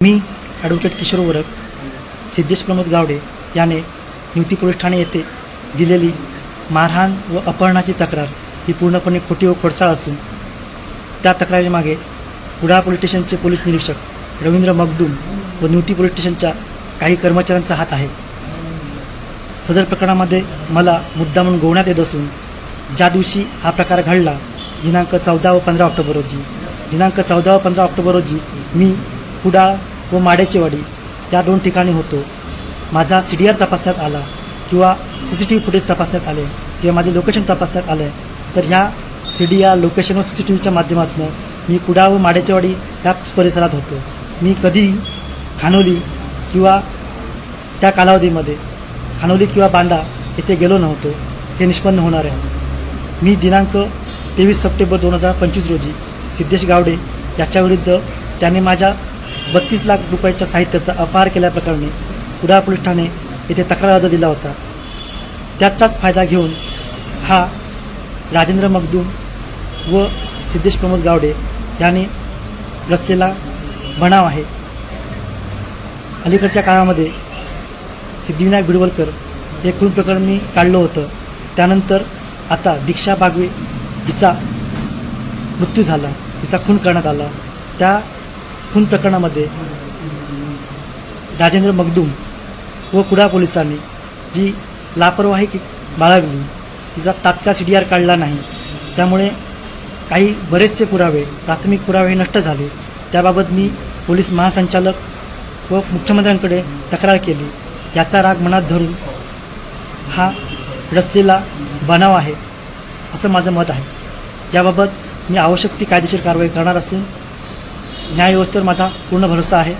मी advocate Kishore वरक सिद्धेश प्रमोद गावडे याने Nivati police Thane येथे दिलेली मारहाण व अपहरणाची तक्रार ही पूर्णपणे खोटी व खोडसाळ असून त्या तक्रारीमागे कुडाळ पोलीस स्टेशनचे पोलीस निरीक्षक रवींद्र मगदूम व निवती पोलीस स्टेशनच्या काही कर्मचाऱ्यांचा हात आहे. सदर प्रकरणामध्ये मला मुद्दा म्हणून गोवण्यात येत असून ज्या दिवशी हा प्रकार घडला दिनांक चौदा व पंधरा ऑक्टोबर रोजी दिनांक चौदा व पंधरा ऑक्टोबर रोजी मी कुडाळ व माड्याचीवाडी या दोन ठिकाणी होतो. माझा सी डी आर तपासण्यात आला किंवा C C T V footage तपासण्यात आले किंवा माझे लोकेशन तपासण्यात आले तर ह्या सी डी आर लोकेशन व सी सी टी व्हीच्या माध्यमातून मी कुडा व माडेचेवाडी या परिसरात होतो. मी कधीही खानोली किंवा त्या कालावधीमध्ये खानोली किंवा बांदा येथे गेलो नव्हतो हे निष्पन्न होणार आहे. मी दिनांक तेवीस सप्टेंबर दोन हजार पंचवीस रोजी सिद्धेश गावडे याच्याविरुद्ध त्याने माझ्या बत्तीस लाख रुपयाच्या साहित्याचा अपहार केल्याप्रकरणी कुडाळ पोलीस ठाणे येथे तक्रार अर्ज दिला होता. त्याचाच फायदा घेऊन हा राजेंद्र मगदूम व सिद्धेश प्रमोद गावडे यांनी रचलेला बनाव आहे. अलीकडच्या काळामध्ये सिद्धिविनायक बिडवलकर हे खून प्रकरण मी काढलं होतं. त्यानंतर आता दीक्षा बागवे हिचा मृत्यू झाला. तिचा खून करण्यात आला. त्या खून प्रकरणामध्ये राजेंद्र मगदूम व कुडा पोलिसांनी जी लापरवाही की- बाळगली तिचा तात्काळ सी डी आर काढला नाही त्यामुळे काही बरेचसे पुरावे प्राथमिक पुरावे नष्ट झाले. त्याबाबत मी पोलीस महासंचालक व मुख्यमंत्र्यांकडे तक्रार केली. याचा राग मनात धरून हा रचलेला बनाव आहे असं माझं मत आहे. ज्याबाबत मी आवश्यक ती कायदेशीर कारवाई करणार असून न्यायव्यवस्थेवर माझा पूर्ण भरोसा आहे.